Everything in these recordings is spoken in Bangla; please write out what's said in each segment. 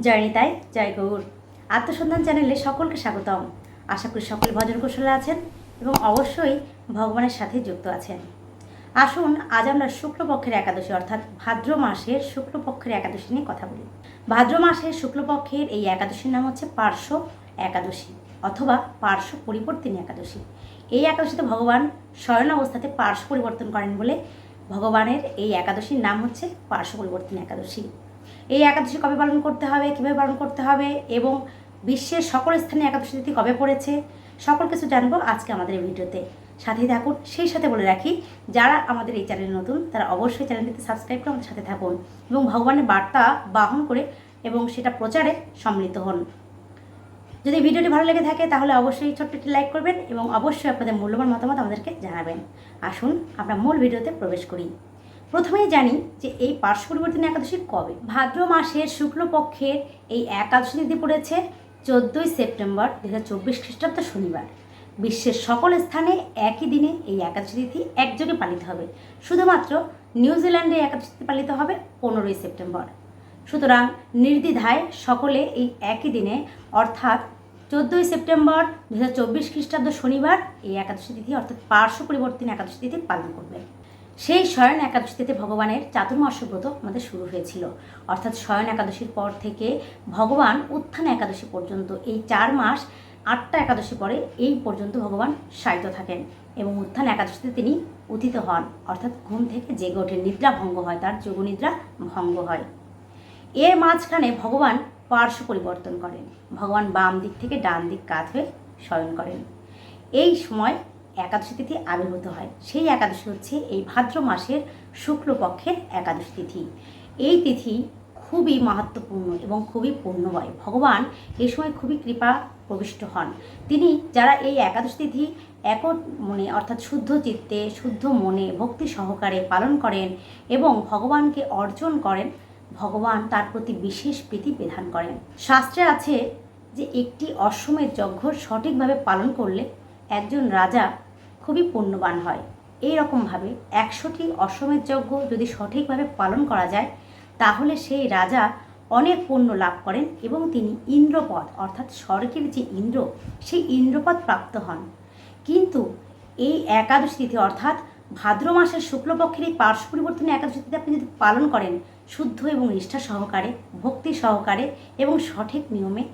জয় নিতাই জয় গৌর। আত্মসন্ধান চ্যানেলে সকলকে স্বাগতম। আশা করি সকলে ভজন কৌশলে আছেন এবং অবশ্যই ভগবানের সাথে যুক্ত আছেন। আসুন, আজ আমরা শুক্লপক্ষের একাদশী, অর্থাৎ ভাদ্র মাসের শুক্লপক্ষের একাদশী নিয়ে কথা বলি। ভাদ্র মাসের শুক্লপক্ষের এই একাদশীর নাম হচ্ছে পার্শ্ব একাদশী অথবা পার্শ্ব পরিবর্তিনী একাদশী। এই একাদশীতে ভগবান শয়ন অবস্থাতে পার্শ্ব পরিবর্তন করেন বলে ভগবানের এই একাদশীর নাম হচ্ছে পার্শ্ব পরিবর্তন একাদশী। এই একাদশী কবে পালন করতে হবে, কীভাবে পালন করতে হবে এবং বিশ্বের সকল স্থানে একাদশী তিথি কবে পড়েছে, সকল কিছু জানব আজকে আমাদের এই ভিডিওতে। সাথেই থাকুন, সেই সাথে বলে রাখি, যারা আমাদের এই চ্যানেলে নতুন, তারা অবশ্যই চ্যানেলটিতে সাবস্ক্রাইব করে আমাদের সাথে থাকুন এবং ভগবানের বার্তা বাহন করে এবং সেটা প্রচারে সম্মিলিত হন। যদি ভিডিওটি ভালো লেগে থাকে, তাহলে অবশ্যই ছোট্ট একটি লাইক করবেন এবং অবশ্যই আপনাদের মূল্যবান মতামত আমাদেরকে জানাবেন। আসুন, আমরা মূল ভিডিওতে প্রবেশ করি। প্রথমেই জানি যে এই পার্শ্ব পরিবর্তন একাদশী কবে? ভাদ্র মাসের শুক্লপক্ষের এই একাদশী তিথি পড়েছে চোদ্দোই সেপ্টেম্বর দু হাজার চব্বিশ খ্রিস্টাব্দ শনিবার। বিশ্বের সকল স্থানে একই দিনে এই একাদশী তিথি একযোগে পালিত হবে। শুধুমাত্র নিউজিল্যান্ডে একাদশী তিথি পালিত হবে পনেরোই সেপ্টেম্বর। সুতরাং নির্দ্বিধায় সকলে এই একই দিনে, অর্থাৎ চোদ্দোই সেপ্টেম্বর দু হাজার চব্বিশ খ্রিস্টাব্দ শনিবার এই একাদশী তিথি, অর্থাৎ পার্শ্ব পরিবর্তন একাদশী তিথি পালন করবে। সেই শয়ন একাদশীতে ভগবানের চাতুর্মাস্য ব্রত আমাদের শুরু হয়েছিল। অর্থাৎ শয়ন একাদশীর পর থেকে ভগবান উত্থান একাদশী পর্যন্ত, এই চার মাস আটটা একাদশী পরে এই পর্যন্ত ভগবান শায়িত থাকেন এবং উত্থান একাদশীতে তিনি উথিত হন। অর্থাৎ ঘুম থেকে জেগে ওঠেন নিদ্রা ভঙ্গ হয়, তার যোগনিদ্রা ভঙ্গ হয়। এর মাঝখানে ভগবান পার্শ্ব পরিবর্তন করেন। ভগবান বাম দিক থেকে ডান দিক কাত হয়ে শয়ন করেন। এই সময় একাদশী তিথি আবির্ভূত হয়। সেই একাদশী হচ্ছে এই ভাদ্র মাসের শুক্লপক্ষের একাদশী তিথি। এই তিথি খুবই মাহাত্মপূর্ণ এবং খুবই পূর্ণময় ভগবান এই সময় খুবই কৃপা প্রবিষ্ট হন। তিনি যারা এই একাদশ তিথি এক মনে, অর্থাৎ শুদ্ধ চিত্তে, শুদ্ধ মনে, ভক্তি সহকারে পালন করেন এবং ভগবানকে অর্জন করেন, ভগবান তার প্রতি বিশেষ প্রীতি বিধান করেন। শাস্ত্রে আছে যে, একটি অশ্বমেধ যজ্ঞ সঠিকভাবে পালন করলে একজন রাজা খুবই পুণ্যবান হয়। এই রকমভাবে একশোটি অশ্বমেধ যজ্ঞ যদি সঠিকভাবে পালন করা যায়, তাহলে সেই রাজা অনেক পুণ্য লাভ করেন এবং তিনি ইন্দ্রপদ, অর্থাৎ স্বর্গের যে ইন্দ্র, সেই ইন্দ্রপদ প্রাপ্ত হন। কিন্তু এই একাদশী তিথি, অর্থাৎ ভাদ্র মাসের শুক্লপক্ষের এই পার্শ্ব পরিবর্তনে একাদশী তিথি আপনি যদি পালন করেন শুদ্ধ এবং নিষ্ঠা সহকারে, ভক্তি সহকারে এবং সঠিক নিয়মে,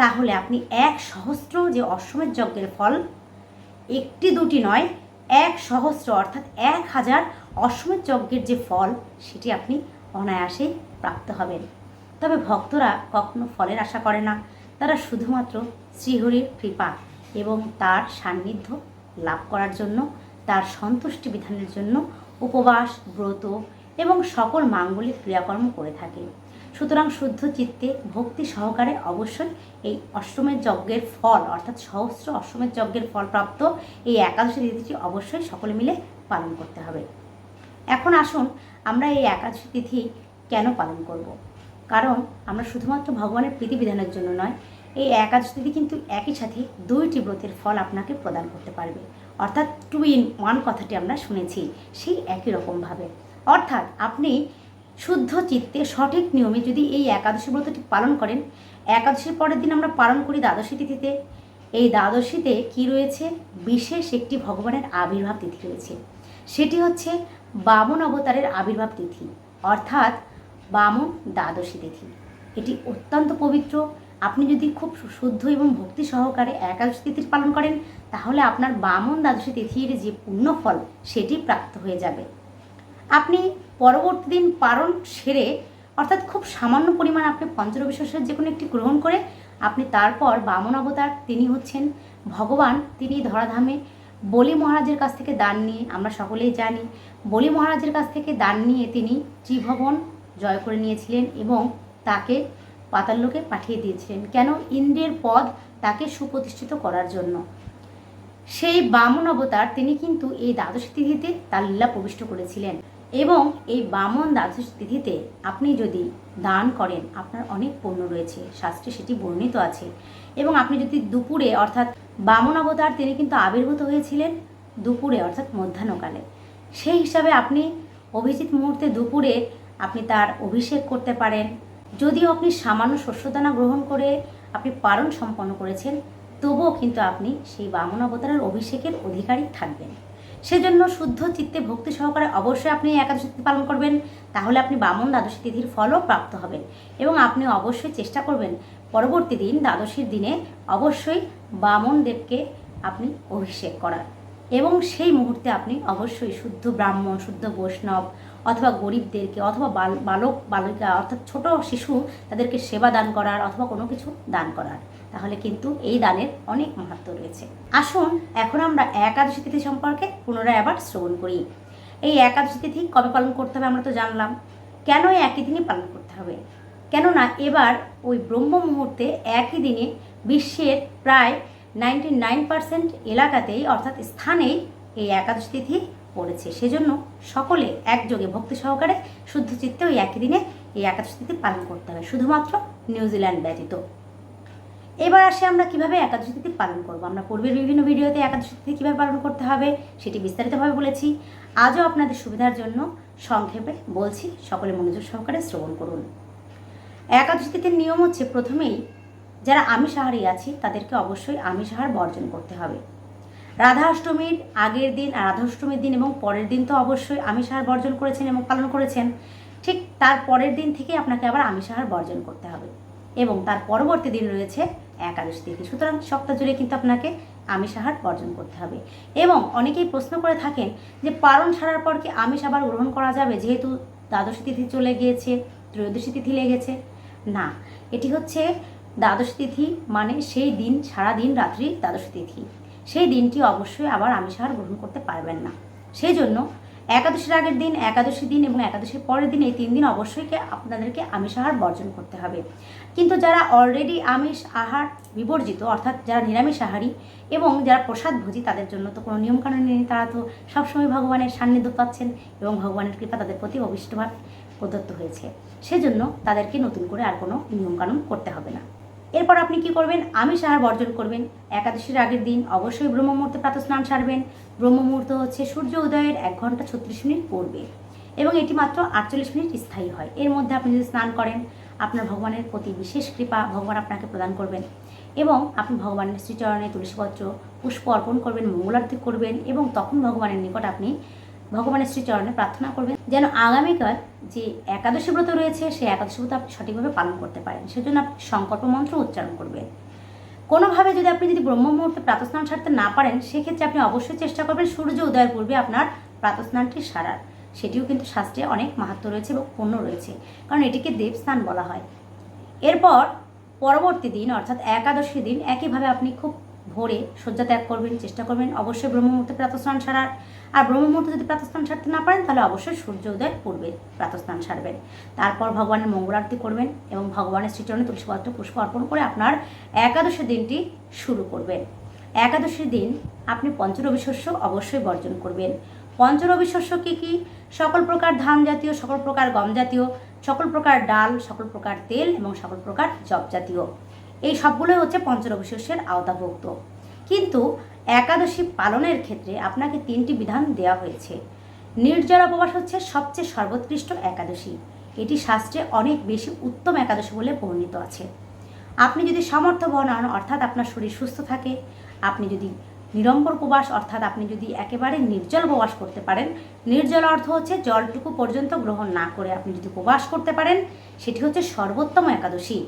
তাহলে আপনি এক সহস্র যে অশ্বমেধ যজ্ঞের ফল একটি দুটি নয়, এক সহস্র অর্থাৎ এক হাজার অশ্বমেধ যজ্ঞের যে ফল, সেটি আপনি অনায়াসেই প্রাপ্ত হবেন। তবে ভক্তরা কখনো ফলের আশা করে না। তারা শুধুমাত্র শ্রীহরির কৃপা এবং তার সান্নিধ্য লাভ করার জন্য, তার সন্তুষ্টি বিধানের জন্য উপবাস, ব্রত এবং সকল মাঙ্গলিক ক্রিয়াকর্ম করে থাকে। সুতরাং শুদ্ধ চিত্তে ভক্তি সহকারে অবশ্যই এই অষ্টমের যজ্ঞের ফল, অর্থাৎ সহস্র অষ্টমের যজ্ঞের ফল প্রাপ্ত এই একাদশী তিথিটি অবশ্যই সকলে মিলে পালন করতে হবে। এখন আসুন আমরা এই একাদশী তিথি কেন পালন করব। কারণ আমরা শুধুমাত্র ভগবানের প্রীতিবিধানের জন্য নয়, এই একাদশী তিথি কিন্তু একই সাথে দুইটি ব্রতের ফল আপনাকে প্রদান করতে পারবে। অর্থাৎ টু ইন ওয়ান কথাটি আমরা শুনেছি, সেই একই রকমভাবে। অর্থাৎ আপনি শুদ্ধ চিত্তে সঠিক নিয়মে যদি এই একাদশী ব্রতটি পালন করেন, একাদশীর পরের দিন আমরা পালন করি দ্বাদশী তিথিতে। এই দ্বাদশীতে কি রয়েছে? বিশেষ একটি ভগবানের আবির্ভাব তিথি রয়েছে। সেটি হচ্ছে বামন অবতারের আবির্ভাব তিথি, অর্থাৎ বামন দ্বাদশী তিথি। এটি অত্যন্ত পবিত্র। আপনি যদি খুব শুদ্ধ এবং ভক্তি সহকারে একাদশী তিথির পালন করেন, তাহলে আপনার বামন দ্বাদশী তিথির যে পুণ্যফল সেটি প্রাপ্ত হয়ে যাবে। আপনি পরবর্তী দিন পালন সেরে, অর্থাৎ খুব সামান্য পরিমাণ আপনি পঞ্চরবিশ্বাসের যে কোনো একটি গ্রহণ করে, আপনি তারপর বামন অবতার, তিনি হচ্ছেন ভগবান, তিনি ধরাধামে বলি মহারাজের কাছ থেকে দান নিয়ে, আমরা সকলেই জানি, বলি মহারাজের কাছ থেকে দান নিয়ে তিনি ত্রিভবন জয় করে নিয়েছিলেন এবং তাকে পাতাল্লোকে পাঠিয়ে দিয়েছিলেন। কেন? ইন্দ্রের পদ তাকে সুপ্রতিষ্ঠিত করার জন্য। সেই বামন অবতার, তিনি কিন্তু এই দ্বাদশ তিথিতে তার লীলা প্রবিষ্ট করেছিলেন। এবং এই বামন দ্বাদশ তিথিতে আপনি যদি দান করেন, আপনার অনেক পণ্য রয়েছে। শাস্ত্রে সেটি বর্ণিত আছে। এবং আপনি যদি দুপুরে, অর্থাৎ বামন অবতার, তিনি কিন্তু আবির্ভূত হয়েছিলেন দুপুরে, অর্থাৎ মধ্যাহ্নকালে। সেই হিসাবে আপনি অভিজিৎ মুহূর্তে দুপুরে আপনি তার অভিষেক করতে পারেন। যদিও আপনি সামান্য শস্যদানা গ্রহণ করে আপনি পালন সম্পন্ন করেছেন, তবুও কিন্তু আপনি সেই বামন অবতারের অভিষেকের অধিকারী থাকবেন। সেজন্য শুদ্ধ চিত্তে ভক্তি সহকারে অবশ্যই আপনি একাদশী তিথি পালন করবেন। তাহলে আপনি বামন দ্বাদশী তিথির ফলও প্রাপ্ত হবেন এবং আপনি অবশ্যই চেষ্টা করবেন পরবর্তী দিন, দ্বাদশীর দিনে অবশ্যই বামন দেবকে আপনি অভিষেক করার। এবং সেই মুহূর্তে আপনি অবশ্যই শুদ্ধ ব্রাহ্মণ, শুদ্ধ বৈষ্ণব অথবা গরিবদেরকে অথবা বাল, বালক, বালিকা অর্থাৎ ছোট শিশু তাদেরকে সেবা দান করার অথবা কোনো কিছু দান করার। তাহলে কিন্তু এই দানের অনেক মাহাত্ম রয়েছে। আসুন, এখন আমরা একাদশী তিথি সম্পর্কে পুনরায় আবার শ্রবণ করি। এই একাদশী তিথি কবে পালন করতে হবে আমরা তো জানলাম। কেন এই একই দিনই পালন করতে হবে? কেননা এবার ওই ব্রহ্ম মুহূর্তে একই দিনে বিশ্বের প্রায় নাইনটি নাইন পার্সেন্ট এলাকাতেই অর্থাৎ স্থানেই এই একাদশ তিথি পড়েছে। সেজন্য সকলে একযোগে ভক্তি সহকারে শুদ্ধ চিত্তে ওই একই দিনে এই একাদশ তিথি পালন করতে হবে। শুধুমাত্র নিউজিল্যান্ড ব্যতীত। এবার আসে আমরা কীভাবে একাদশ তিথি পালন করব? আমরা পূর্বের বিভিন্ন ভিডিওতে একাদশ তিথি কীভাবে পালন করতে হবে সেটি বিস্তারিতভাবে বলেছি। আজও আপনাদের সুবিধার জন্য সংক্ষেপে বলছি, সকলে মনোযোগ সহকারে শ্রবণ করুন। একাদশ তিথির নিয়ম হচ্ছে প্রথমেই যারা আমিষ আহারী আছি, তাদেরকে অবশ্যই আমিষ আহার বর্জন করতে হবে। রাধা অষ্টমীর আগের দিন, রাধা অষ্টমীর দিন এবং পরের দিন তো অবশ্যই আমিষ আহার বর্জন করেছেন এবং পালন করেছেন। ঠিক তার পরের দিন থেকে আপনাকে আবার আমিষ আহার বর্জন করতে হবে। এবং তার পরবর্তী দিন রয়েছে একাদশ তিথি। সুতরাং সপ্তাহ জুড়ে কিন্তু আপনাকে আমিষ আহার বর্জন করতে হবে। এবং অনেকেই প্রশ্ন করে থাকেন যে পালন ছাড়ার পর কি আমিষ আবার গ্রহণ করা যাবে? যেহেতু দ্বাদশী তিথি চলে গিয়েছে, ত্রয়োদশী তিথি লেগেছে। না, এটি হচ্ছে দ্বাদশ তিথি মানে সেই দিন সারা দিন রাত্রি দ্বাদশ তিথি। সেই দিনটি অবশ্যই আবার আমিষ আহার গ্রহণ করতে পারবেন না। সেই জন্য একাদশীর আগের দিন, একাদশী দিন এবং একাদশীর পরের দিন এই তিন দিন অবশ্যই আপনাদেরকে আমিষ আহার বর্জন করতে হবে। কিন্তু যারা অলরেডি আমিষ আহার বিবর্জিত, অর্থাৎ যারা নিরামিষ আহারী এবং যারা প্রসাদ ভোজী, তাদের জন্য তো কোনো নিয়মকানুন নেই। তারা তো সবসময় ভগবানের সান্নিধ্য পাচ্ছেন এবং ভগবানের কৃপা তাদের প্রতি অভিষ্টভাবে প্রদত্ত হয়েছে। সেজন্য তাদেরকে নতুন করে আর কোনো নিয়মকানুন করতে হবে না। এরপর আপনি কি করবেন? আমিষ আহার বর্জন করবেন। একাদশীর আগের দিন অবশ্যই ব্রহ্ম মুহূর্তে প্রাতঃস্নান সারবেন। ব্রহ্ম মুহূর্ত হচ্ছে সূর্য উদয়ের এক ঘণ্টা ছত্রিশ মিনিট পূর্বে এবং এটি মাত্র আটচল্লিশ মিনিট স্থায়ী হয়। এর মধ্যে আপনি যদি স্নান করেন, আপনার ভগবানের প্রতি বিশেষ কৃপা ভগবান আপনাকে প্রদান করবেন এবং আপনি ভগবানের শ্রীচরণে তুলসীপত্র, পুষ্প অর্পণ করবেন, মঙ্গলারতি করবেন এবং তখন ভগবানের নিকট আপনি ভগবানের শ্রীচরণে প্রার্থনা করবেন যেন আগামীকাল যে একাদশী ব্রত রয়েছে, সেই একাদশী ব্রত আপনি সঠিকভাবে পালন করতে পারেন। সেজন্য আপনি সংকল্প মন্ত্র উচ্চারণ করবেন। কোনোভাবে যদি আপনি যদি ব্রহ্ম মুহূর্তে প্রাতস্নান সারতে না পারেন, সেক্ষেত্রে আপনি অবশ্যই চেষ্টা করবেন সূর্য উদয়ের পূর্বে আপনার প্রাতস্নানটি সারার। সেটিও কিন্তু শাস্ত্রে অনেক মাহাত্ম রয়েছে এবং পূর্ণ রয়েছে। কারণ এটিকে দেবস্নান বলা হয়। এরপর পরবর্তী দিন, অর্থাৎ একাদশী দিন, একইভাবে আপনি খুব ভোরে শয্যা ত্যাগ করবেন, চেষ্টা করবেন অবশ্যই ব্রহ্মমুহূর্তে প্রাতস্নান সারার। আর ব্রহ্মমুহূর্তে যদি প্রাতস্নান সারতে না পারেন, তাহলে অবশ্যই সূর্য উদয়ের পূর্বে প্রাতস্থান সারবেন। তারপর ভগবানের মঙ্গল আরতি করবেন এবং ভগবানের শ্রীচরণে তুলসীপত্র পুষ্প অর্পণ করে আপনার একাদশী দিনটি শুরু করবেন। একাদশীর দিন আপনি পঞ্চরবি শস্য অবশ্যই বর্জন করবেন। পঞ্চরবি শস্য কী কী? সকল প্রকার ধান জাতীয়, সকল প্রকার গম জাতীয়, সকল প্রকার ডাল, সকল প্রকার তেল এবং সকল প্রকার জব জাতীয়। এই সবগুলোই হচ্ছে পঞ্চরবি শস্যের আওতাভুক্ত। কিন্তু একাদশী পালনের ক্ষেত্রে আপনাকে তিনটি বিধান দেওয়া হয়েছে। নির্জল উপবাস হচ্ছে সবচেয়ে সর্বোৎকৃষ্ট একাদশী। এটি শাস্ত্রে অনেক বেশি উত্তম একাদশী বলে বর্ণিত আছে। আপনি যদি সামর্থ্যবান হন অর্থাৎ আপনার শরীর সুস্থ থাকে, আপনি যদি নিরম্বর উপবাস, অর্থাৎ আপনি যদি একেবারে নির্জল উপবাস করতে পারেন, নির্জল অর্থ হচ্ছে জলটুকু পর্যন্ত গ্রহণ না করে আপনি যদি উপবাস করতে পারেন, সেটি হচ্ছে সর্বোত্তম একাদশী।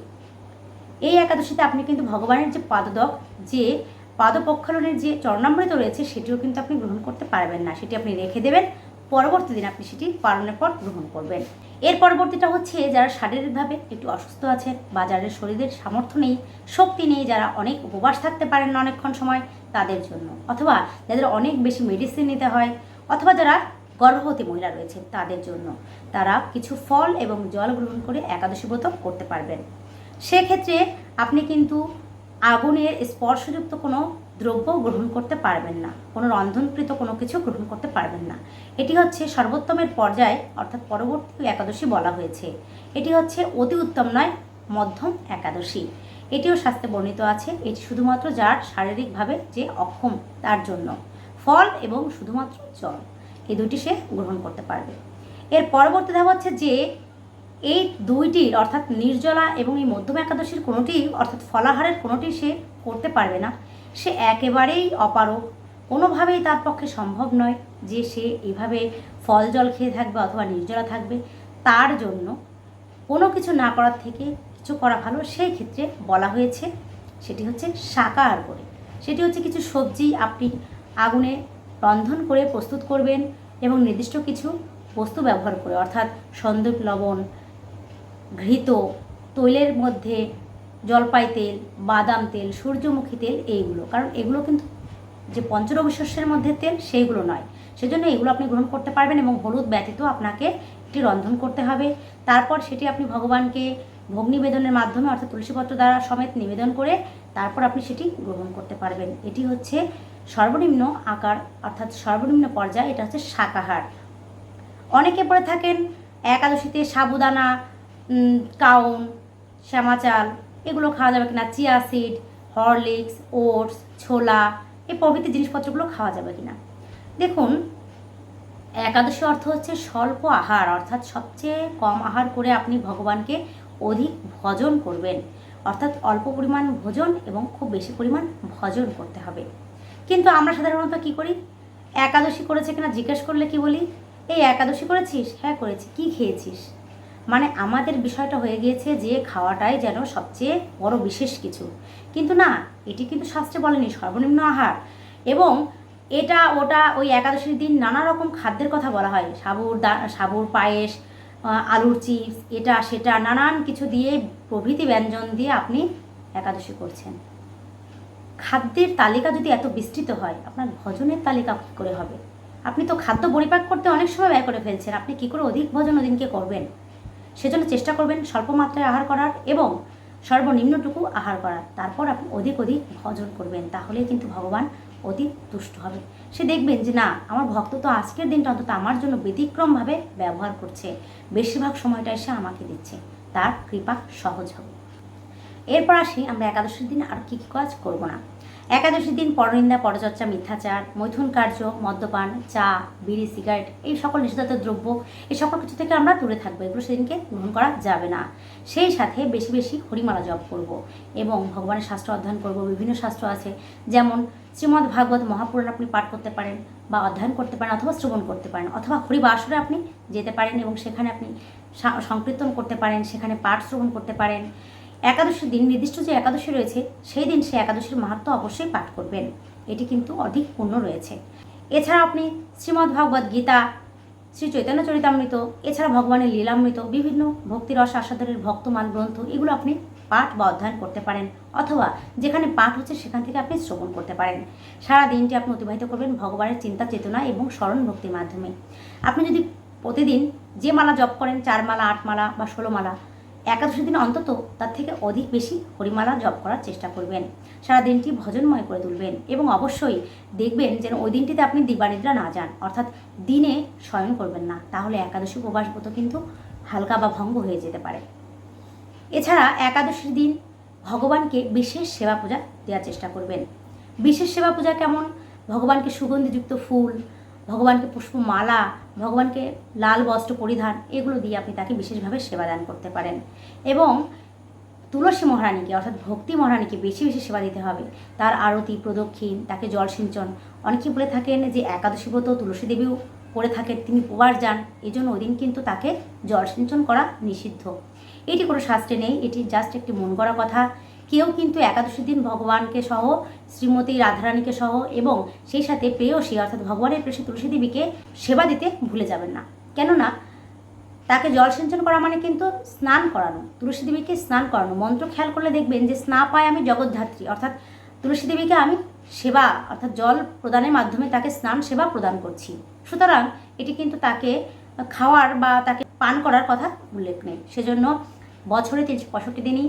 এই একাদশীতে আপনি কিন্তু ভগবানের যে পাদদক যে পাদপক্ষালনের যে চরণামৃত রয়েছে, সেটিও কিন্তু আপনি গ্রহণ করতে পারবেন না। সেটি আপনি রেখে দেবেন। পরবর্তী দিন আপনি সেটি পালনের পর গ্রহণ করবেন। এর পরবর্তীটা হচ্ছে, যারা শারীরিকভাবে একটু অসুস্থ আছেন বা যাদের শরীরের সামর্থ্য নেই, শক্তি নেই, যারা অনেক উপবাস থাকতে পারেন না অনেকক্ষণ সময় তাদের জন্য। অথবা যাদের অনেক বেশি মেডিসিন নিতে হয়, অথবা যারা গর্ভবতী মহিলা রয়েছে তাদের জন্য। তারা কিছু ফল এবং জল গ্রহণ করে একাদশী ব্রত করতে পারবেন। সেক্ষেত্রে আপনি কিন্তু আগুনের স্পর্শযুক্ত কোনো দ্রব্য গ্রহণ করতে পারবেন না, কোনো রন্ধনকৃত কোনো কিছু গ্রহণ করতে পারবেন না। এটি হচ্ছে সর্বোত্তমের পর্যায়ে, অর্থাৎ পরবর্তী একাদশী বলা হয়েছে। এটি হচ্ছে অতি উত্তম নয়, মধ্যম একাদশী। এটিও শাস্ত্রে বর্ণিত আছে, এটি শুধুমাত্র যার শারীরিকভাবে যে অক্ষম, তার জন্য। ফল এবং শুধুমাত্র জল, এই দুটি সে গ্রহণ করতে পারবে। এর পরবর্তী ধাপ হচ্ছে যে এই দুইটির অর্থাৎ নির্জলা এবং এই মধ্যম একাদশীর কোনোটি, অর্থাৎ ফলাহারের কোনোটি সে করতে পারবে না। সে একেবারেই অপারক কোনোভাবেই তার পক্ষে সম্ভব নয় যে সে এভাবে ফল জল খেয়ে থাকবে অথবা নির্জলা থাকবে। তার জন্য কোনো কিছু না করার থেকে কিছু করা ভালো সেই ক্ষেত্রে বলা হয়েছে, সেটি হচ্ছে শাকাহার করে। সেটি হচ্ছে কিছু সবজি আপনি আগুনে রন্ধন করে প্রস্তুত করবেন এবং নির্দিষ্ট কিছু বস্তু ব্যবহার করে, অর্থাৎ সন্দীপ লবণ ঘৃত তৈলের মধ্যে জলপাই তেল, বাদাম তেল, সূর্যমুখী তেল এইগুলো। কারণ এগুলো কিন্তু যে পঞ্চরবি শস্যের মধ্যে তেল সেইগুলো নয়। সেজন্য এগুলো আপনি গ্রহণ করতে পারবেন এবং হলুদ ব্যতীত আপনাকে এটি রন্ধন করতে হবে। তারপর সেটি আপনি ভগবানকে ভোগ নিবেদনের মাধ্যমে, অর্থাৎ তুলসীপত্র দ্বারা সমেত নিবেদন করে তারপর আপনি সেটি গ্রহণ করতে পারবেন। এটি হচ্ছে সর্বনিম্ন আকার, অর্থাৎ সর্বনিম্ন পর্যায়ে, এটা হচ্ছে শাকাহার। অনেকে পড়ে থাকেন একাদশীতে সাবুদানা কাউন, শ্যামা চাল, এগুলো খাওয়া যাবে কিনা? চিয়া সিড, হরলিক্স, ওটস, ছোলা, এই প্রভৃতি জিনিসপত্রগুলো খাওয়া যাবে কিনা? দেখুন, একাদশী অর্থ হচ্ছে স্বল্প আহার, অর্থাৎ সবচেয়ে কম আহার করে আপনি ভগবানকে অধিক ভজন করবেন। অর্থাৎ অল্প পরিমাণ ভোজন এবং খুব বেশি পরিমাণ ভজন করতে হবে। কিন্তু আমরা সাধারণত কি করি? একাদশী করেছে কিনা জিজ্ঞেস করলে কি বলি? এই একাদশী করেছিস? হ্যাঁ করেছি। কি খেয়েছিস? মানে আমাদের বিষয়টা হয়ে গিয়েছে যে খাওয়াটাই যেন সবচেয়ে বড় বিশেষ কিছু। কিন্তু না, এটি কিন্তু শাস্ত্রে বলেনি, সর্বনিম্ন আহার। এবং এটা, ওটা ওই একাদশীর দিন নানা রকম খাদ্যের কথা বলা হয়। সাবুর দা, সাবুর পায়েস আলুর চিপস, এটা, সেটা, নানান কিছু দিয়ে প্রভৃতি ব্যঞ্জন দিয়ে আপনি একাদশী করছেন। খাদ্যের তালিকা যদি এত বিস্তৃত হয়, আপনার ভজনের তালিকা কী করে হবে? আপনি তো খাদ্য পরিপাক করতে অনেক সময় ব্যয় করে ফেলছেন। আপনি কী করে অধিক ভোজন ওদিনকে করবেন? সেজন্য চেষ্টা করবেন স্বল্প মাত্রায় আহার করার এবং সর্বনিম্নটুকু আহার করার। তারপর আপনি অধিক অধিক ভজন করবেন তাহলে কিন্তু ভগবান অতি তুষ্ট হবে সে দেখবেন যে, না, আমার ভক্ত তো আজকের দিনটা অন্তত আমার জন্য ব্যতিক্রমভাবে ব্যবহার করছে। বেশিরভাগ সময়টা এসে আমাকে দিচ্ছে। তার কৃপা সহজ হবে। এরপর আসি আমরা একাদশীর দিন আর কী কী কাজ করব না। একাদশীর দিন, পরনিন্দা, পরচর্চা, মিথ্যাচার, মৈথুন কার্য, মদ্যপান, চা, বিড়ি, সিগারেট, এই সকল নিষেধাজ্য দ্রব্য, এই সকল কিছু থেকে আমরা দূরে থাকব। এগুলো সেদিনকে গ্রহণ করা যাবে না। সেই সাথে বেশি বেশি হরিমালা জপ করব এবং ভগবানের শাস্ত্র অধ্যয়ন করব। বিভিন্ন শাস্ত্র আছে, যেমন শ্রীমদ্ ভাগবত মহাপুরাণ আপনি পাঠ করতে পারেন বা অধ্যয়ন করতে পারেন অথবা শ্রবণ করতে পারেন, অথবা হরিবাসরে আপনি যেতে পারেন এবং সেখানে আপনি সংকীর্তন করতে পারেন, সেখানে পাঠ শ্রবণ করতে পারেন। একাদশীর দিন নির্দিষ্ট যে একাদশী রয়েছে, সেই দিন সে একাদশীর মাহাত্ম অবশ্যই পাঠ করবেন। এটি কিন্তু অধিক পূর্ণ রয়েছে। এছাড়া আপনি শ্রীমদ্ ভাগবত গীতা, শ্রী চৈতন্য চরিতামৃত, এছাড়া ভগবানের লীলামৃত, বিভিন্ন ভক্তিরস আস্বাদনের ভক্তমান গ্রন্থ, এগুলো আপনি পাঠ বা অধ্যয়ন করতে পারেন, অথবা যেখানে পাঠ হচ্ছে সেখান থেকে আপনি শ্রবণ করতে পারেন। সারা দিনটি আপনি অতিবাহিত করবেন ভগবানের চিন্তা, চেতনা এবং স্মরণ ভক্তির মাধ্যমে। আপনি যদি প্রতিদিন যে মালা জপ করেন, চার মালা, আট মালা বা ষোলো মালা একাদশী দিন অন্তত তার থেকে অধিক বেশি হরিমালা জপ করার চেষ্টা করবেন। সারা দিনটি ভজনময় করে তুলবেন এবং অবশ্যই দেখবেন যেন ওই দিনটিতে আপনি দিবানিদ্রা না যান, অর্থাৎ দিনে শয়ন করবেন না। তাহলে একাদশী উপবাস ব্রত কিন্তু হালকা বা ভঙ্গ হয়ে যেতে পারে। এছাড়া একাদশীর দিন ভগবানকে বিশেষ সেবা পূজা দেওয়ার চেষ্টা করবেন। বিশেষ সেবা পূজা কেমন? ভগবানকে সুগন্ধিযুক্ত ফুল ভগবানকে পুষ্পমালা, ভগবানকে লাল বস্ত্র পরিধান, এগুলো দিয়ে আপনি তাকে বিশেষভাবে সেবা দান করতে পারেন। এবং তুলসী মহারানীকে, অর্থাৎ ভক্তি মহারানীকে বেশি বেশি সেবা দিতে হবে। তার আরতি, প্রদক্ষিণ, তাকে জল সিঞ্চন। অনেকে বলে থাকেন যে একাদশী ব্রত তুলসী দেবীও করে থাকেন, তিনি উপবাস যান। এই জন্য ওই দিন কিন্তু তাকে জল সিঞ্চন করা নিষিদ্ধ। এটি কোনো শাস্ত্রে নেই, এটি জাস্ট একটি মন করা কথা। কেউ কিন্তু একাদশীর দিন ভগবানকে সহ, শ্রীমতী রাধারানীকে সহ এবং সেই সাথে প্রেয়সী, অর্থাৎ ভগবানের প্রেয়সী তুলসী দেবীকে সেবা দিতে ভুলে যাবেন না। কেননা তাকে জল সিঞ্চন করা মানে কিন্তু স্নান করানো, তুলসী দেবীকে স্নান করানো। মন্ত্র খেয়াল করলে দেখবেন যে, স্না পায় আমি জগদ্ধাত্রী অর্থাৎ তুলসী দেবীকে আমি সেবা, অর্থাৎ জল প্রদানের মাধ্যমে তাকে স্নান সেবা প্রদান করছি। সুতরাং এটি কিন্তু তাকে খাওয়ার বা তাকে পান করার কথা উল্লেখ নেই। সেজন্য বছরে তিনশো পঁয়ষট্টি দিনই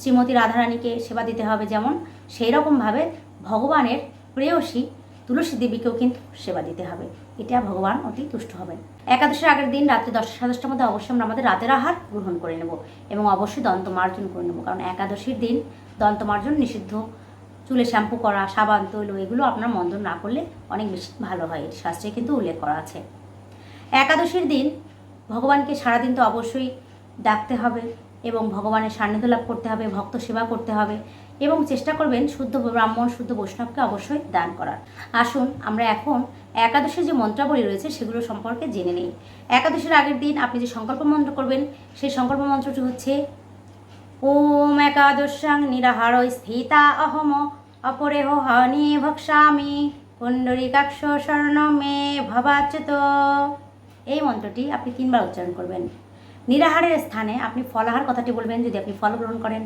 শ্রীমতী রাধারানীকে সেবা দিতে হবে যেমন সেই রকমভাবে ভগবানের প্রেয়সী তুলসী দেবীকেও কিন্তু সেবা দিতে হবে। এটা ভগবান অতি তুষ্ট হবেন। একাদশের আগের দিন রাত্রি দশটা সাড়ে দশটার মধ্যে অবশ্যই আমরা আমাদের রাতের আহার গ্রহণ করে নেব এবং অবশ্যই দন্তমার্জন করে নেব। কারণ একাদশীর দিন দন্তমার্জন, নিষিদ্ধ, চুলে শ্যাম্পু করা, সাবান, তৈল এগুলো আপনার মন্দন না করলে অনেক বেশি ভালো হয়। শাস্ত্রে কিন্তু উল্লেখ করা আছে। একাদশীর দিন ভগবানকে সারাদিন তো অবশ্যই ডাকতে হবে। এবং ভগবানের সান্নিধ্য লাভ করতে হবে, ভক্ত সেবা করতে হবে এবং চেষ্টা করবেন শুদ্ধ ব্রাহ্মণ, শুদ্ধ বৈষ্ণবকে অবশ্যই দান করার। আসুন, আমরা এখন একাদশের যে মন্ত্রাবলী রয়েছে সেগুলো সম্পর্কে জেনে নিই। একাদশের আগের দিন আপনি যে সংকল্প মন্ত্র করবেন, সেই সংকল্প মন্ত্রটি হচ্ছে, ওম একাদশাং নিরাহার স্থিতা অহম, অপরেহ হানি ভক্ষামি পুণ্ডরিকাক্ষ স্বর্ণ মে ভবাচ্যুত। এই মন্ত্রটি আপনি তিনবার উচ্চারণ করবেন। নিরাহারের স্থানে আপনি ফলাহার কথাটি বলবেন, যদি আপনি ফল গ্রহণ করেন।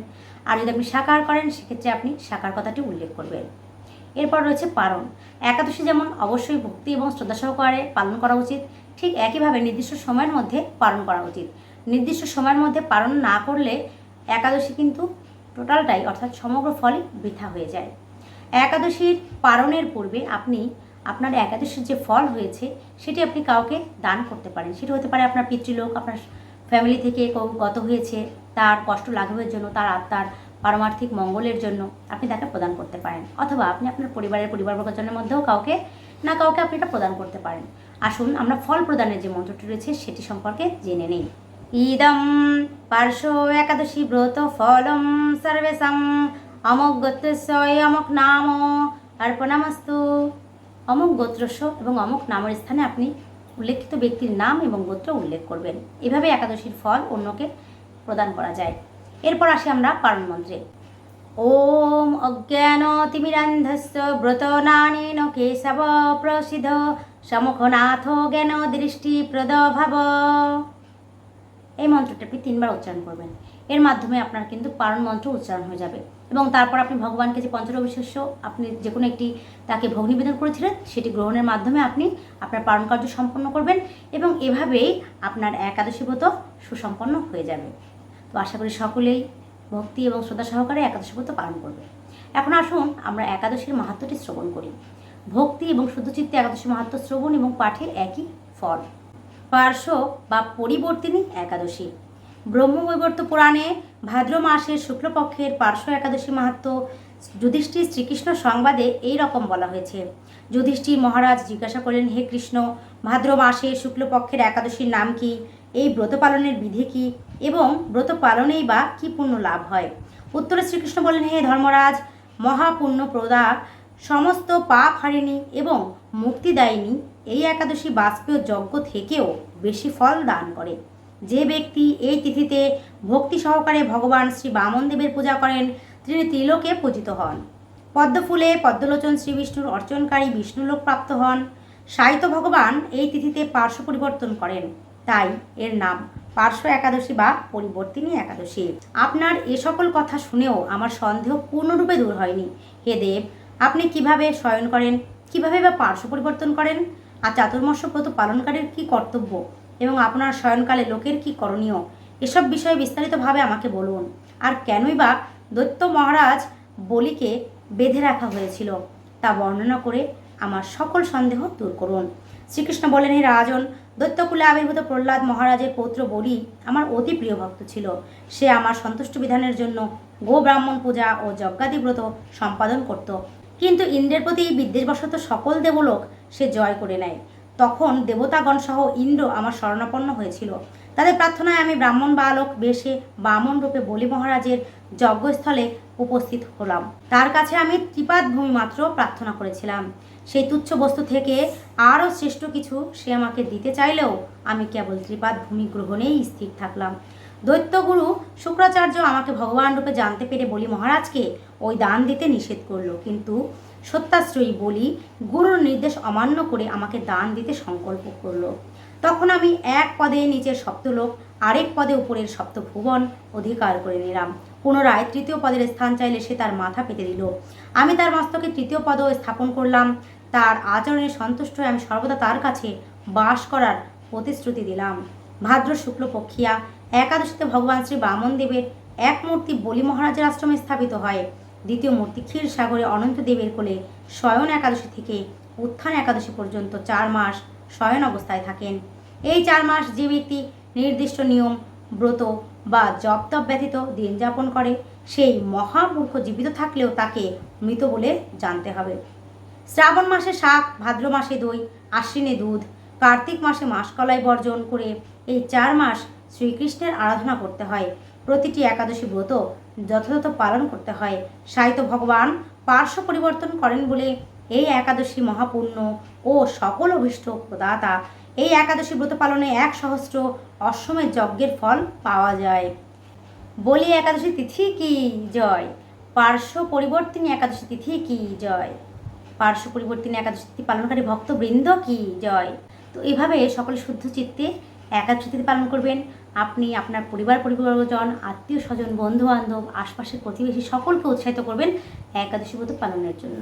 আর যদি আপনি সাকার করেন, সেক্ষেত্রে আপনি সাকার কথাটি উল্লেখ করবেন। এরপর রয়েছে পারণ। একাদশী যেমন অবশ্যই ভক্তি এবং শ্রদ্ধা সহকারে পালন করা উচিত, ঠিক একইভাবে নির্দিষ্ট সময়ের মধ্যে পালন করা উচিত। নির্দিষ্ট সময়ের মধ্যে পালন না করলে একাদশী কিন্তু টোটালটাই, অর্থাৎ সমগ্র ফলই বৃথা হয়ে যায়। একাদশীর পালনের পূর্বে আপনি আপনার একাদশীর যে ফল হয়েছে, সেটি আপনি কাউকে দান করতে পারেন। সেটি হতে পারে আপনার পিতৃলোক, আপনার ফ্যামিলি থেকে কেউ গত হয়েছে, তার কষ্ট লাঘবের জন্য, তার আত্মার পারমার্থিক মঙ্গলের জন্য আপনি তাকে প্রদান করতে পারেন। অথবা আপনি আপনার পরিবারের পরিবারবর্গজনের মধ্যেও কাউকে না কাউকে আপনি এটা প্রদান করতে পারেন। আসুন, আমরা ফল প্রদানের যে মন্ত্রটি রয়েছে, সেটি সম্পর্কে জেনে নিই। ইদম পার্শ্ব একাদশী ব্রত ফলম সর্বেশাম। অমক গোত্রস্য অমক নাম, অর্পণামস্তু। অমুক গোত্রস্য এবং অমুক নামের স্থানে আপনি উল্লেখিত ব্যক্তির নাম এবং গোত্র উল্লেখ করবেন। এভাবে একাদশীর ফল অন্যকে প্রদান করা যায়। এরপর আসি আমরা পারণ মন্ত্রে। ওম অজ্ঞান তিমিরান্ধস্য ব্রত নানেন কেশব প্রসিদ্ধ সমুখনাথ জ্ঞান দৃষ্টি প্রদভাব। এই মন্ত্রটি আপনি তিনবার উচ্চারণ করবেন। এর মাধ্যমে আপনার কিন্তু পারণ মন্ত্র উচ্চারণ হয়ে যাবে। এবং তারপর আপনি ভগবানকে যে পঞ্চরবিশেষ্য আপনি যে কোনো একটি তাকে ভোগ নিবেদন করেছিলেন, সেটি গ্রহণের মাধ্যমে আপনি আপনার পালন কার্য সম্পন্ন করবেন এবং এভাবেই আপনার একাদশী ব্রত সুসম্পন্ন হয়ে যাবে। তো আশা করি সকলেই ভক্তি এবং শ্রদ্ধা সহকারে একাদশী ব্রত পালন করবে। এখন আসুন আমরা একাদশীর মাহাত্মটি শ্রবণ করি। ভক্তি এবং শুদ্ধচিত্তে একাদশী মাহাত্ম শ্রবণ এবং পাঠের একই ফল। পার্শ্ব বা পরিবর্তিনী একাদশী। ব্রহ্মবৈবর্ত পুরাণে ভাদ্র মাসের শুক্লপক্ষের পার্শ্ব একাদশী মাহাত্ম যুধিষ্ঠির শ্রীকৃষ্ণ সংবাদে এই রকম বলা হয়েছে। যুধিষ্ঠির মহারাজ জিজ্ঞাসা করলেন, হে কৃষ্ণ, ভাদ্র মাসে শুক্লপক্ষের একাদশীর নাম কি? এই ব্রত পালনের বিধি কি? এবং ব্রত পালনেই বা কি পুণ্য লাভ হয়? উত্তরে শ্রীকৃষ্ণ বললেন, হে ধর্মরাজ, মহাপুণ্য প্রদা সমস্ত পাপ হারিণী এবং মুক্তিদায়িনী এই একাদশী বাষ্পীয় যজ্ঞ থেকেও বেশি ফল দান করে। যে ব্যক্তি এই তিথিতে ভক্তি সহকারে ভগবান শ্রী বামন দেবের পূজা করেন, তিনি ত্রিলোকে পূজিত হন। পদ্মফুলে পদ্মলোচন শ্রী বিষ্ণুর অর্চনকারী বিষ্ণুলোক প্রাপ্ত হন। সাহিত্য ভগবান এই তিথিতে পার্শ্ব পরিবর্তন করেন। তাই এর নাম পার্শ্ব একাদশী বা পরিবর্তিনী একাদশী। আপনার এ সকল কথা শুনেও আমার সন্দেহ পূর্ণরূপে দূর হয়নি। হে দেব, আপনি কীভাবে শয়ন করেন? কীভাবে বা পার্শ্ব পরিবর্তন করেন? আর চাতুর্মাস্য ব্রত পালনকারীর কী কর্তব্য? এবং আপনার শয়নকালে লোকের কি করণীয়? এসব বিষয়ে বিস্তারিতভাবে আমাকে বলুন। আর কেনই বা দৈত্য মহারাজ বলিকে বেঁধে রাখা হয়েছিল, তা বর্ণনা করে আমার সকল সন্দেহ দূর করুন। শ্রীকৃষ্ণ বলেন, হে রাজন, দৈত্যকুলে আবির্ভূত প্রহ্লাদ মহারাজের পৌত্র বলি আমার অতি প্রিয় ভক্ত ছিল। সে আমার সন্তুষ্ট বিধানের জন্য গো ব্রাহ্মণ পূজা ও যজ্ঞাদি ব্রত সম্পাদন করত। কিন্তু ইন্দ্রের প্রতি বিদ্বেষবশত সকল দেবলোক সে জয় করে নেয়। তখন দেবতাগণ সহ ইন্দ্র আমার শরণাপন্ন হয়েছিল। তাদের প্রার্থনায় আমি ব্রাহ্মণ বালক বেশে বামন রূপে বলি মহারাজের যজ্ঞস্থলে উপস্থিত হলাম। তার কাছে আমি ত্রিপাদ ভূমি মাত্র প্রার্থনা করেছিলাম। সেই তুচ্ছ বস্তু থেকে আরও শ্রেষ্ঠ কিছু সে আমাকে দিতে চাইলেও আমি কেবল ত্রিপাদ ভূমি গ্রহণেই স্থির থাকলাম। দৈত্যগুরু শুক্রাচার্য আমাকে ভগবান রূপে জানতে পেরে বলি মহারাজকে ওই দান দিতে নিষেধ করল। কিন্তু সত্যাশ্রয়ী বলি, গুরুর নির্দেশ অমান্য করে আমাকে দান দিতে সংকল্প করল। তখন আমি এক পদে নিচের সপ্তলোক, আরেক পদে উপরের সপ্তভুবন অধিকার করে নিলাম। পুনরায় তৃতীয় পদের স্থান চাইলে সে তার মাথা পেতে দিল। আমি তার মস্তকে তৃতীয় পদ স্থাপন করলাম। তার আচরণে সন্তুষ্ট হয়ে আমি সর্বদা তার কাছে বাস করার প্রতিশ্রুতি দিলাম। ভাদ্র শুক্লপক্ষিয়া একাদশীতে ভগবান শ্রী বামন দেবের এক মূর্তি বলি মহারাজের আশ্রমে স্থাপিত হয়। দ্বিতীয় মূর্তি ক্ষীর সাগরে অনন্ত দেবের কোলে শয়ন একাদশী থেকে উত্থান একাদশী পর্যন্ত চার মাস শয়ন অবস্থায় থাকেন। এই চার মাস যে ব্যক্তি নির্দিষ্ট নিয়ম, ব্রত বা জপ তপ ব্যতীত দিন যাপন করে, সেই মহামূর্খ জীবিত থাকলেও তাকে মৃত বলে জানতে হবে। শ্রাবণ মাসে শাক, ভাদ্র মাসে দই, আশ্বিনে দুধ, কার্তিক মাসে মাসকলাই বর্জন করে এই চার মাস শ্রীকৃষ্ণের আরাধনা করতে হয়। প্রতিটি একাদশী ব্রত যথাযথ পালন করতে হয়। সাহিত্য ভগবান পার্শ্ব পরিবর্তন করেন বলে এই একাদশী মহাপুণ্য ও সকল অভিষ্ট প্রদাতা এই একাদশী ব্রত পালনে এক সহস্র অশ্বমের যজ্ঞের ফল পাওয়া যায়। বলি একাদশী তিথি কি জয়? পার্শ্ব পরিবর্তিনী একাদশী তিথি কি জয়? পার্শ্ব পরিবর্তিনী একাদশী তিথি পালনকারী ভক্তবৃন্দ কি জয়? তো এভাবে সকলে শুদ্ধ চিত্তে একাদশী তিথি পালন করবেন। আপনি আপনার পরিবার, পরিবারজন, আত্মীয় স্বজন বন্ধু বান্ধব আশপাশের প্রতিবেশী সকলকে উৎসাহিত করবেন একাদশী ব্রত পালনের জন্য।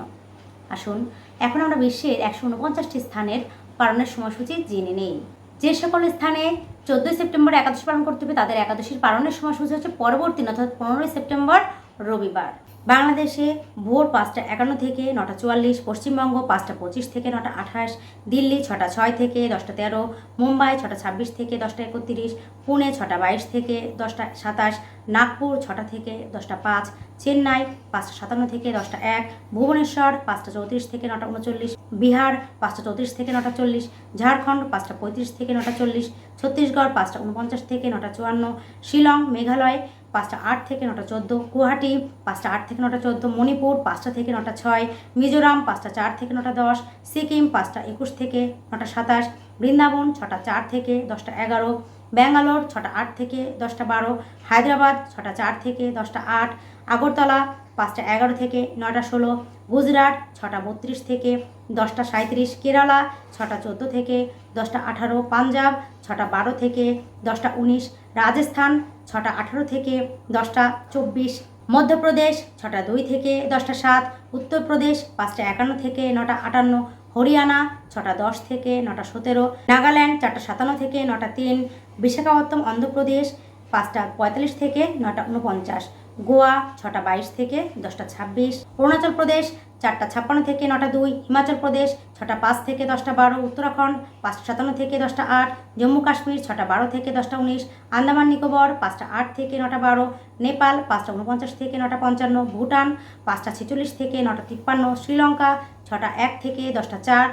আসুন, এখন আমরা বিশ্বের একশো উনপঞ্চাশটি স্থানের পালনের সময়সূচি জেনে নেই। যে সকল স্থানে চোদ্দোই সেপ্টেম্বর একাদশী পালন করতে হবে, তাদের একাদশীর পালনের সময়সূচি হচ্ছে পরবর্তী, অর্থাৎ পনেরোই সেপ্টেম্বর রবিবার। বাংলাদেশে ভোর পাঁচটা একান্ন থেকে নটা চুয়াল্লিশ, পশ্চিমবঙ্গ পাঁচটা পঁচিশ থেকে নটা আঠাশ, দিল্লি ছটা ছয় থেকে দশটা তেরো, মুম্বাই ছটা ছাব্বিশ থেকে দশটা একত্রিশ, পুনে ছটা বাইশ থেকে দশটা সাতাশ, নাগপুর ছটা থেকে দশটা পাঁচ, চেন্নাই পাঁচটা সাতান্ন থেকে দশটা এক, ভুবনেশ্বর পাঁচটা চৌত্রিশ থেকে নটা উনচল্লিশ, বিহার পাঁচটা চৌত্রিশ থেকে নটা চল্লিশ, ঝাড়খণ্ড পাঁচটা পঁয়ত্রিশ থেকে নটা চল্লিশ, ছত্তিশগড় পাঁচটা উনপঞ্চাশ থেকে নটা চুয়ান্ন, শিলং, মেঘালয় পাঁচটা আট থেকে নটা চোদ্দ গুয়াহাটি, পাঁচটা আট থেকে নটা চোদ্দ মণিপুর, পাঁচটা থেকে নটা ছয় মিজোরাম, পাঁচটা চার থেকে নটা দশ সিকিম, পাঁচটা একুশ থেকে নটা সাতাশ বৃন্দাবন, ছটা চার থেকে দশটা এগারো ব্যাঙ্গালোর, ছটা আট থেকে দশটা বারো হায়দ্রাবাদ, ছটা চার থেকে দশটা আট আগরতলা, পাঁচটা এগারো থেকে নটা ষোলো গুজরাট, ছটা বত্রিশ থেকে দশটা সাঁত্রিশ কেরালা, ছটা চোদ্দ থেকে দশটা আঠারো পাঞ্জাব, ছটা বারো থেকে দশটা উনিশ রাজস্থান, ছটা আঠারো থেকে দশটা চব্বিশ, মধ্যপ্রদেশ, ছটা দুই থেকে দশটা সাত, উত্তরপ্রদেশ, পাঁচটা একান্ন থেকে নটা আটান্ন, হরিয়ানা, ছটা দশ থেকে নটা সতেরো, নাগাল্যান্ড, চারটা সাতান্ন থেকে নটা তিন বিশাখাপত্তম অন্ধ্রপ্রদেশ, পাঁচটা পঁয়তাল্লিশ থেকে নটা উনপঞ্চাশ গোয়া, ছটা বাইশ থেকে দশটা ছাব্বিশ, অরুণাচল প্রদেশ চারটা ছাপ্পান্ন থেকে নটা দুই, হিমাচল প্রদেশ, ছটা পাঁচ থেকে দশটা বারো, উত্তরাখণ্ড, পাঁচটা সাতান্ন থেকে দশটা আট, জম্মু কাশ্মীর, ছটা বারো থেকে দশটা উনিশ, আন্দামান নিকোবর, পাঁচটা আট থেকে নটা বারো, নেপাল, পাঁচটা উনপঞ্চাশ থেকে নটা পঞ্চান্ন, ভুটান, পাঁচটা ছেচল্লিশ থেকে নটা তিপ্পান্ন, শ্রীলঙ্কা, ছটা এক থেকে দশটা চার,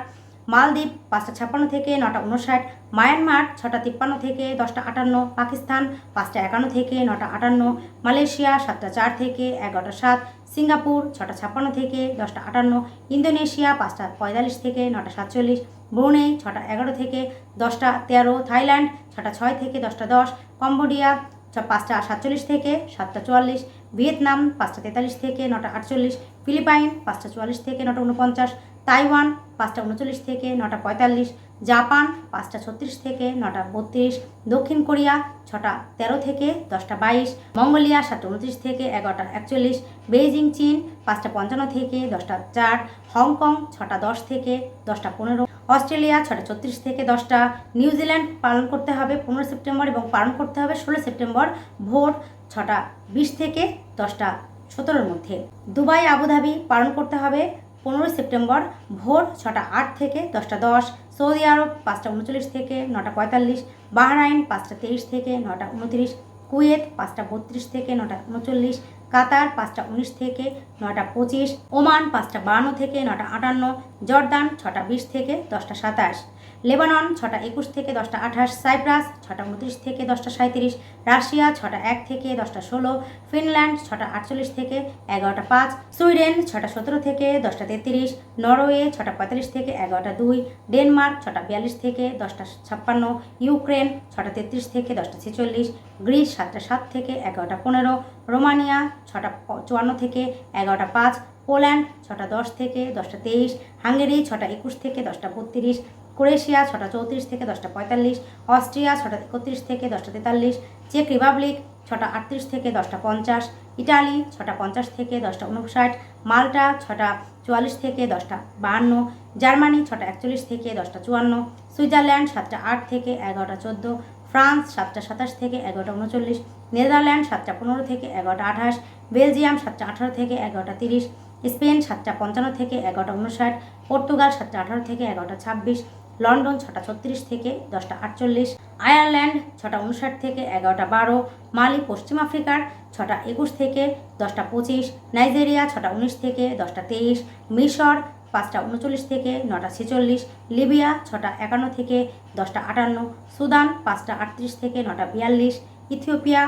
মালদ্বীপ, পাঁচটা ছাপ্পান্ন থেকে নটা উনষাট মায়ানমার, ছটা তিপ্পান্ন থেকে দশটা আটান্ন, পাকিস্তান, পাঁচটা একান্ন থেকে নটা আটান্ন, মালয়েশিয়া, সাতটা চার থেকে এগারোটা সাত সিঙ্গাপুর ছটা ছাপ্পান্ন থেকে দশটা আটান্ন, ইন্দোনেশিয়া পাঁচটা পঁয়তাল্লিশ থেকে নটা সাতচল্লিশ, ব্রুনেই ছটা এগারো থেকে দশটা তেরো, থাইল্যান্ড ছটা ছয় থেকে দশটা দশ, কম্বোডিয়া পাঁচটা সাতচল্লিশ থেকে সাতটা চুয়াল্লিশ, ভিয়েতনাম পাঁচটা তেতাল্লিশ থেকে নটা আটচল্লিশ, ফিলিপাইন পাঁচটা চুয়াল্লিশ থেকে নটা উনপঞ্চাশ তাইওয়ান পাঁচটা উনচল্লিশ থেকে নটা পঁয়তাল্লিশ জাপান পাঁচটা ছত্রিশ থেকে নটা বত্রিশ, দক্ষিণ কোরিয়া ছটা তেরো থেকে দশটা বাইশ, মঙ্গোলিয়া সাতটা উনত্রিশ থেকে এগারোটা একচল্লিশ, বেইজিং, চীন পাঁচটা পঞ্চান্ন থেকে দশটা চার, হংকং ছটা দশ থেকে দশটা পনেরো, অস্ট্রেলিয়া ছটা ছত্রিশ থেকে দশটা নিউজিল্যান্ড পালন করতে হবে পনেরো সেপ্টেম্বর এবং পালন করতে হবে ষোলো সেপ্টেম্বর ভোর ছটা বিশ থেকে দশটা সতেরোর মধ্যে। দুবাই, আবুধাবি পালন করতে হবে পনেরোই সেপ্টেম্বর ভোর ছটা আট থেকে দশটা দশ, সৌদি আরব পাঁচটা উনচল্লিশ থেকে নটা পঁয়তাল্লিশ, বাহরাইন পাঁচটা তেইশ থেকে নটা উনত্রিশ, কুয়েত পাঁচটা বত্রিশ থেকে নটা উনচল্লিশ, কাতার পাঁচটা উনিশ থেকে নটা পঁচিশ, ওমান পাঁচটা বাহান্ন থেকে নটা আটান্ন, জর্দান ছটা বিশ থেকে দশটা সাতাশ। লেবানন, ছটা একুশ থেকে দশটা আঠাশ, সাইপ্রাস, ছটা উনত্রিশ থেকে দশটা সাঁত্রিশ রাশিয়া, ছটা এক থেকে দশটা ষোলো, ফিনল্যান্ড, ছটা আটচল্লিশ থেকে এগারোটা পাঁচ, সুইডেন, ছটা সতেরো থেকে দশটা তেত্রিশ, নরওয়ে, ছটা পঁয়তাল্লিশ থেকে এগারোটা দুই, ডেনমার্ক, ছটা বিয়াল্লিশ থেকে দশটা ছাপ্পান্ন, ইউক্রেন, ছটা তেত্রিশ থেকে দশটা ছেচল্লিশ, গ্রিস, সাতটা সাত থেকে এগারোটা পনেরো, রোমানিয়া, ছটা চুয়ান্ন থেকে এগারোটা পাঁচ, পোল্যান্ড, ছটা দশ থেকে দশটা তেইশ, হাঙ্গেরি, ছটা একুশ থেকে দশটা বত্রিশ ক্রোয়েশিয়া, ছটা চৌত্রিশ থেকে দশটা পঁয়তাল্লিশ, অস্ট্রিয়া, ছটা একত্রিশ থেকে দশটা তেতাল্লিশ, চেক রিপাবলিক, ছটা আটত্রিশ থেকে দশটা পঞ্চাশ, ইটালি, ছটা পঞ্চাশ থেকে দশটা উনষাট মাল্টা, ছটা চুয়াল্লিশ থেকে দশটা বাহান্ন, জার্মানি, ছটা একচল্লিশ থেকে দশটা চুয়ান্ন, সুইজারল্যান্ড, সাতটা আট থেকে এগারোটা চোদ্দ, ফ্রান্স, সাতটা সাতাশ থেকে এগারোটা উনচল্লিশ নেদারল্যান্ড, সাতটা পনেরো থেকে এগারোটা আঠাশ, বেলজিয়াম, সাতটা আঠারো থেকে এগারোটা তিরিশ, স্পেন, সাতটা পঞ্চান্ন থেকে এগারোটা উনষাট পর্তুগাল, সাতটা আঠারো থেকে এগারোটা ছাব্বিশ লন্ডন ছটা ছত্রিশ থেকে দশটা আটচল্লিশ, আয়ারল্যান্ড ছটা উনষাট থেকে এগারোটা বারো, মালি পশ্চিম আফ্রিকার ছটা একুশ থেকে দশটা পঁচিশ, নাইজেরিয়া ছটা উনিশ থেকে দশটা তেইশ, মিশর পাঁচটা উনচল্লিশ থেকে নটা ছেচল্লিশ, লিবিয়া ছটা একান্ন থেকে দশটা আটান্ন, সুদান পাঁচটা আটত্রিশ থেকে নটা বিয়াল্লিশ, ইথিওপিয়া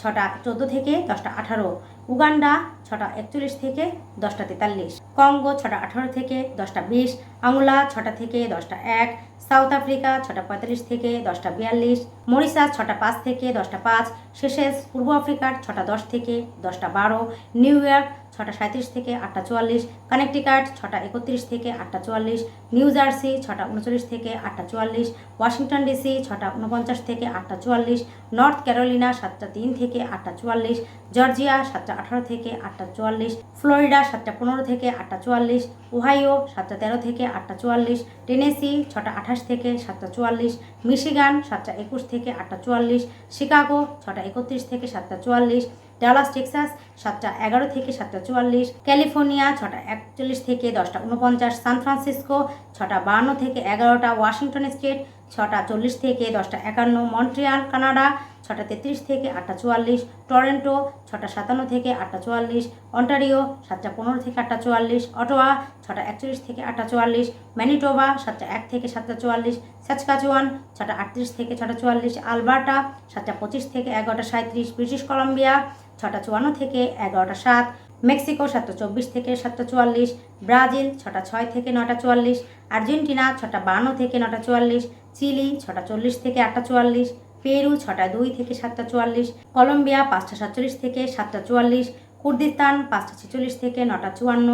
ছটা চোদ্দ থেকে দশটা আঠারো উগান্ডা ছটা একচল্লিশ থেকে দশটা তেতাল্লিশ, কঙ্গো ছটা আঠারো থেকে দশটা বিশ আংলা ছটা থেকে দশটা এক, সাউথ আফ্রিকা ছটা পঁয়তাল্লিশ থেকে দশটা বিয়াল্লিশ মরিশাস ছটা পাঁচ থেকে দশটা পাঁচ শেষেস পূর্ব আফ্রিকার ছটা দশ থেকে দশটা বারো, নিউ ইয়র্ক ছটা সাঁত্রিশ থেকে আটটা চুয়াল্লিশ কানেকটিকাট ছটা একত্রিশ থেকে আটটা চুয়াল্লিশ নিউ জার্সি ছটা উনচল্লিশ থেকে আটটা চুয়াল্লিশ ওয়াশিংটন ডিসি ছটা উনপঞ্চাশ থেকে আটটা চুয়াল্লিশ নর্থ ক্যারোলিনা সাতটা তিন থেকে আটটা চুয়াল্লিশ জর্জিয়া সাতটা আঠারো থেকে আটটা চুয়াল্লিশ ফ্লোরিডা সাতটা পনেরো থেকে আটটা চুয়াল্লিশ ওহাইও সাতটা তেরো থেকে আটটা চুয়াল্লিশ টেনেসি ছটা আঠাশ থেকে সাতটা চুয়াল্লিশ মিশিগান সাতটা একুশ থেকে আটটা চুয়াল্লিশ শিকাগো ছটা একত্রিশ থেকে সাতটা চুয়াল্লিশ ডালাস, টেক্সাস, সাতটা এগারো থেকে সাতটা চুয়াল্লিশ, ক্যালিফোর্নিয়া, ছটা একচল্লিশ থেকে দশটা উনপঞ্চাশ, সান ফ্রান্সিসকো, ছটা বাহান্ন থেকে এগারোটা ওয়াশিংটন স্টেট, ছটা চল্লিশ থেকে দশটা একান্ন মন্ট্রিয়াল, কানাডা, ছটা তেত্রিশ থেকে আটটা চুয়াল্লিশ, টরেন্টো, ছটা সাতান্ন থেকে আটটা চুয়াল্লিশ, অন্টারিও, সাতটা পনেরো থেকে আটটা চুয়াল্লিশ, অটোয়া, ছটা একচল্লিশ থেকে আটটা চুয়াল্লিশ, ম্যানিটোবা, সাতটা এক থেকে সাতটা চুয়াল্লিশ সাচকাচুয়ান ছটা আটত্রিশ থেকে ছটা চুয়াল্লিশ, আলবার্টা, সাতটা পঁচিশ থেকে এগারোটা সাঁত্রিশ ব্রিটিশ কলম্বিয়া ছটা চুয়ান্ন থেকে এগারোটা সাত, মেক্সিকো সাতটা চব্বিশ থেকে সাতটা চুয়াল্লিশ, ব্রাজিল ছটা ছয় থেকে নটা চুয়াল্লিশ, আর্জেন্টিনা ছটা বান্ন থেকে নটা চুয়াল্লিশ, চিলি ছটা চল্লিশ থেকে আটটা চুয়াল্লিশ, পেরু ছটা দুই থেকে সাতটা চুয়াল্লিশ, কলম্বিয়া পাঁচটা সাতচল্লিশ থেকে সাতটা চুয়াল্লিশ, কুর্দিস্তান পাঁচটা ছেচল্লিশ থেকে নটা চুয়ান্ন,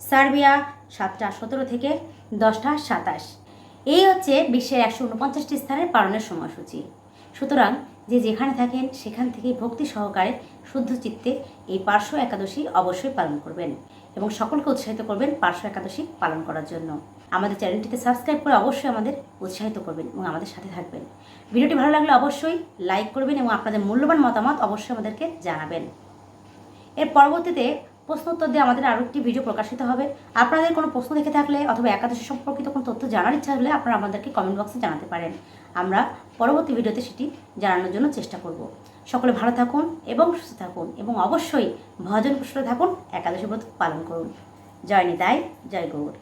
সার্বিয়া সাতটা সতেরো থেকে দশটা সাতাশ। এই হচ্ছে বিশ্বের একশো উনপঞ্চাশটি স্থানের পালনের সময়সূচি। সুতরাং যে যেখানে থাকেন, সেখান থেকে ভক্তি সহকারে শুদ্ধ চিত্তে এই পার্শ্ব একাদশী অবশ্যই পালন করবেন এবং সকলকে উৎসাহিত করবেন পার্শ্ব একাদশী পালন করার জন্য। আমাদের চ্যানেলটিতে সাবস্ক্রাইব করে অবশ্যই আমাদের উৎসাহিত করবেন এবং আমাদের সাথে থাকবেন। ভিডিওটি ভালো লাগলে অবশ্যই লাইক করবেন এবং আপনাদের মূল্যবান মতামত অবশ্যই আমাদেরকে জানাবেন। এর পরবর্তীতে প্রশ্ন উত্তর দিয়ে আমাদের আরও একটি ভিডিও প্রকাশিত হবে। আপনাদের কোনো প্রশ্ন দেখে থাকলে অথবা একাদশী সম্পর্কিত কোনো তথ্য জানার ইচ্ছা হলে আপনারা আমাদেরকে কমেন্ট বক্সে জানাতে পারেন। আমরা পরবর্তী ভিডিওতে সেটি জানানোর জন্য চেষ্টা করব। সকলে ভালো থাকুন এবং সুস্থ থাকুন এবং অবশ্যই ভজন কুশলে থাকুন, একাদশী ব্রত পালন করুন। জয় নিতাই, জয় গৌর।